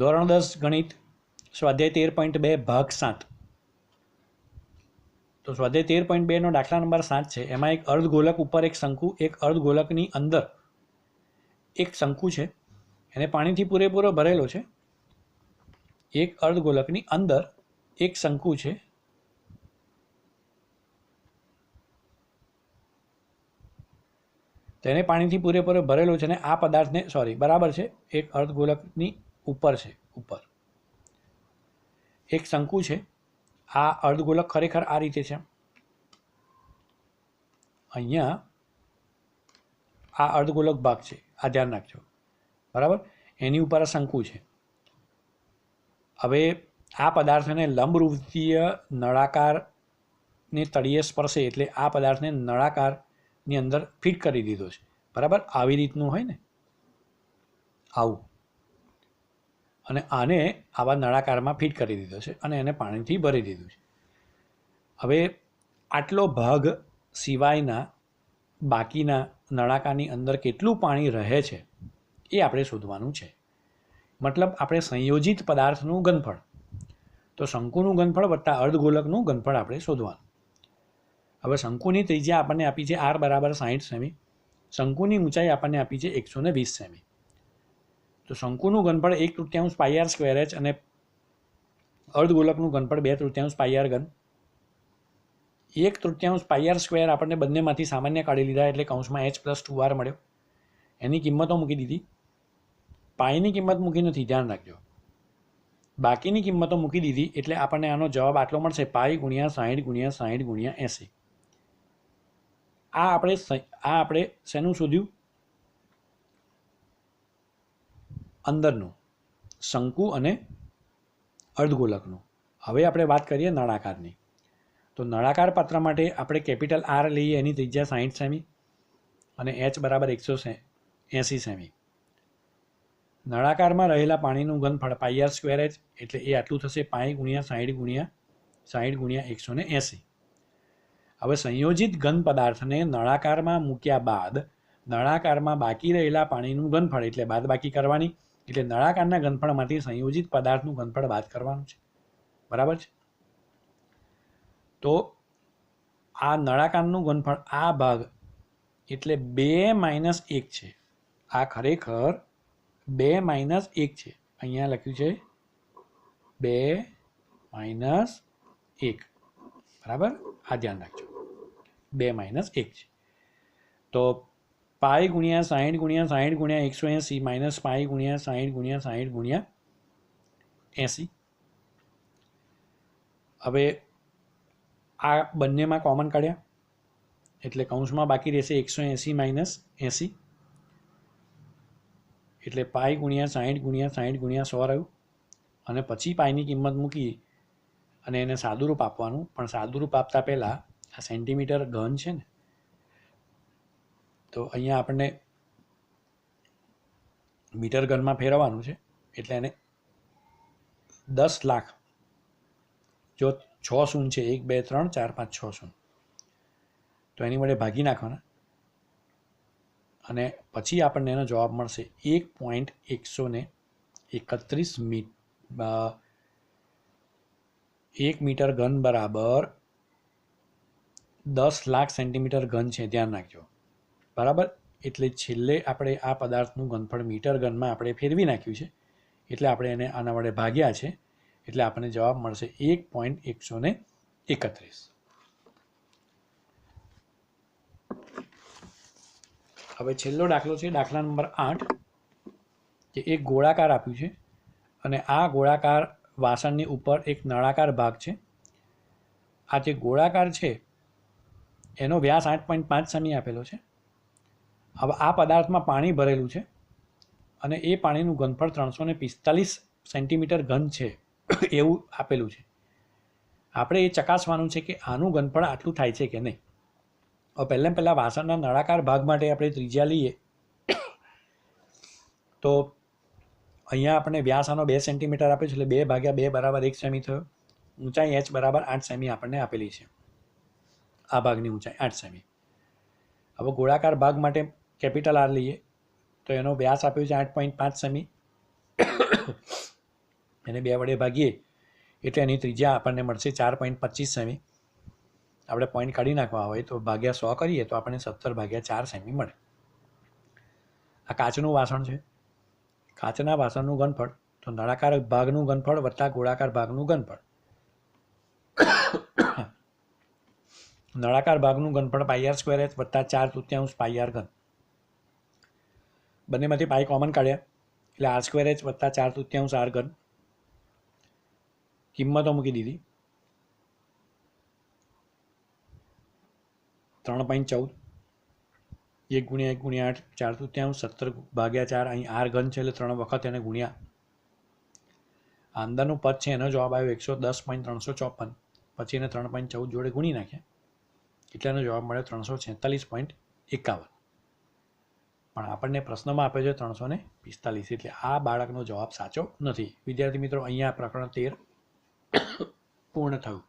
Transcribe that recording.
ધોરણ દસ ગણિત, સ્વાધ્યાય તેર પોઈન્ટ બે ભાગ સાત. તો સ્વાધ્યાય તેર પોઈન્ટ બેનો દાખલા નંબર સાત છે. એમાં એક અર્ધગોલક ઉપર એક શંકુ, એક અર્ધગોલકની અંદર એક શંકુ છે. એને પાણીથી પૂરેપૂરો ભરેલો છે. એક અર્ધગોલકની અંદર એક શંકુ છે. તેને પાણીથી પૂરેપૂરો ભરેલો છે ને આ પદાર્થને સોરી બરાબર છે. એક અર્ધગોલકની ઉપર છે, ઉપર. એક શંકુ છે, આ અર્ધગોલક ખરેખર આ રીતે છે. અહીંયા આ અર્ધગોલક ભાગ છે, આ ધ્યાન રાખજો. બરાબર? એની ઉપર આ શંકુ છે. હવે આ પદાર્થને લંબરૂપીય નળાકારને તળિયે સ્પર્શે એટલે આ પદાર્થને નળાકારની અંદર ફિટ કરી દીધો છે. બરાબર? આવી રીતનું હોય ને? આવું. અને આને આવા નળાકારમાં ફિટ કરી દીધો છે અને એને પાણીથી ભરી દીધું છે. હવે આટલો ભાગ સિવાયના બાકીના નળાકારની અંદર કેટલું પાણી રહે છે એ આપણે શોધવાનું છે. મતલબ આપણે સંયોજિત પદાર્થનું ઘનફળ તો શંકુનું ઘનફળ વત્તા અર્ધગોલકનું ઘનફળ આપણે શોધવાનું. હવે શંકુની ત્રિજ્યા આપણને આપી છે આર બરાબર સાહીઠ સેમી. શંકુની ઊંચાઈ આપણને આપી છે એકસો વીસ સેમી. તો શંકુનું ઘનફળ એક તૃતીયાંશ પાઈ આર સ્ક્વેર એચ અને અર્ધગોલકનું ઘનફળ બે તૃતીયાંશ પાઈ આર ઘન. એક તૃતીયાંશ પાઈ આર સ્ક્વેર આપણને બંનેમાંથી સામાન્ય કાઢી લીધા એટલે કૌંસમાં એચ પ્લસ ટુ આર મળ્યો. એની કિંમતો મૂકી દીધી. પાઈની કિંમત મૂકી નથી, ધ્યાન રાખજો. બાકીની કિંમતો મૂકી દીધી એટલે આપણને આનો જવાબ આટલો મળશે પાઈ ગુણ્યા સાહીઠ ગુણ્યા સાહીઠ ગુણ્યા એંસી. આ આપણે આ આપણે શેનું શોધ્યું? અંદરનું, શંકુ અને અર્ધગોલકનું. હવે આપણે વાત કરીએ નળાકારની. તો નળાકાર પાત્ર માટે આપણે કેપિટલ આર લઈએ, એની ત્રિજ્યા સાહીઠ સેમી અને એચ બરાબર એકસો એંસી સેમી. નળાકારમાં રહેલા પાણીનું ઘનફળ પાઈ આર સ્ક્વેર એચ એટલે એ આટલું થશે પાંચ ગુણ્યા સાહીઠ ગુણ્યા સાહીઠ ગુણ્યા એકસો ને એંસી. હવે સંયોજિત ઘન પદાર્થને નળાકારમાં મૂક્યા બાદ, નળાકારમાં બાકી રહેલા પાણીનું ઘનફળ એટલે બાદ બાકી કરવાની એટલે નળાકારના ઘનફળમાંથી સંયોજિત પદાર્થનું ઘનફળ બાદ કરવાનું છે. બરાબર છે? તો આ નળાકારનું ઘનફળ આ ભાગ એટલે બે માઇનસ એક છે. આ ખરેખર બે માઇનસ એક છે. અહીંયા લખ્યું છે બે માઇનસ એક. બરાબર? આ ધ્યાન રાખજો. બે માઇનસ એક છે. તો પાઈ ગુણ્યા સાહીઠ ગુણ્યા સાહીઠ ગુણ્યા એકસો એંસી માઇનસ પાઈ ગુણ્યા સાહીઠ ગુણ્યા સાહીઠ ગુણ્યા એંસી હવે આ બંનેમાં કોમન કાઢ્યા એટલે કૌંસમાં બાકી રહેશે એકસો એંસી માઇનસ એંસી એટલે પાઈ ગુણ્યા સાહીઠ ગુણ્યા સાહીઠ ગુણ્યા સો રહ્યું અને પછી પાઈની કિંમત મૂકી અને એને સાદુરૂપ આપવાનું, પણ સાદુરૂપ આપતા પહેલાં આ સેન્ટીમીટર ઘન છે ને તો અહીંયા આપણને મીટર ગનમાં ફેરવવાનું છે. એટલે એને દસ લાખ જો છ શૂન છે, એક, બે, ત્રણ, ચાર, પાંચ, છ શૂન તો એની વડે ભાગી નાખવાના. અને પછી આપણને એનો જવાબ મળશે એક પોઈન્ટ એકસો ને એકત્રીસ મી એક મીટર ઘન બરાબર દસ લાખ સેન્ટીમીટર ઘન છે. ધ્યાન રાખજો. બરાબર? એટલે છેલ્લે આપણે આ પદાર્થનું ઘનફળ મીટર ગનમાં આપણે ફેરવી નાખ્યું છે. એટલે આપણે એને આના વડે ભાગ્યા છે. એટલે આપણને જવાબ મળશે એક પોઈન્ટ એકસો ને એકત્રીસ. હવે છેલ્લો દાખલો છે, દાખલા નંબર આઠ, કે એક ગોળાકાર આપ્યું છે અને આ ગોળાકાર વાસણની ઉપર એક નળાકાર ભાગ છે. આ જે ગોળાકાર છે, એનો વ્યાસ આઠ પોઈન્ટ પાંચ સેમી આપેલો છે. હવે આ પદાર્થમાં પાણી ભરેલું છે અને એ પાણીનું ઘનફળ ત્રણસો ને પિસ્તાલીસ સેન્ટીમીટર ઘન છે એવું આપેલું છે. આપણે એ ચકાસવાનું છે કે આનું ઘનફળ આટલું થાય છે કે નહીં. હવે પહેલાં પહેલાં વાસણના નળાકાર ભાગ માટે આપણે ત્રિજ્યા લઈએ. તો અહીંયા આપણે વ્યાસ આનો બે સેન્ટીમીટર આપ્યો છે એટલે બે ભાગ્યા બે બરાબર એક સેમી થયો. ઊંચાઈ એચ બરાબર આઠ સેમી આપણને આપેલી છે. આ ભાગની ઊંચાઈ આઠ સેમી. હવે ગોળાકાર ભાગ માટે કેપિટલ આર લઈએ. તો એનો વ્યાસ આપ્યો છે આઠ પોઈન્ટ પાંચ સેમી એને બે વડે ભાગીએ. એટલે એની ત્રિજ્યા આપણને મળશે ચાર પોઈન્ટ પચીસ સેમી આપણે પોઈન્ટ કાઢી નાખવા હોય તો ભાગ્યા સો કરીએ તો આપણને સત્તર ભાગ્યા ચાર સેમી મળે. આ કાચનું વાસણ છે. કાચના વાસણનું ઘનફળ, તો નળાકાર ભાગનું ઘનફળ વત્તા ગોળાકાર ભાગનું ઘનફળ. નળાકાર ભાગનું ઘનફળ પાયર સ્ક્વેર એચ વત્તા ચાર તૃત્યાંશ પાયર ઘન. બંનેમાંથી પાઈ કોમન કાઢ્યા. એટલે આર સ્ક્વેર એચ વત્તા ચાર તૃત્યાંશ આર ઘન. કિંમતો મૂકી દીધી. ત્રણ પોઈન્ટ ચૌદ. એક ગુણ્યા એક ગુણ્યા આઠ, ચાર તૃત્યાંશ, સત્તર ભાગ્યા ચાર, અહીં આર ઘન છે એટલે ત્રણ વખત એને ગુણ્યા. અંદરનું પદ છે, એનો જવાબ આવ્યો એકસો દસ પોઈન્ટ ત્રણસો ચોપન. પછી એને ત્રણ પોઈન્ટ ચૌદ જોડે ગુણી નાખ્યા. એટલે એનો જવાબ મળ્યો ત્રણસો છેતાલીસ પોઈન્ટ એકાવન. પણ આપણને પ્રશ્નમાં આપે છે ત્રણસો ને પિસ્તાલીસ. એટલે આ બાળકનો જવાબ સાચો નથી. વિદ્યાર્થી મિત્રો, અહીંયા પ્રકરણ તેર પૂર્ણ થયું.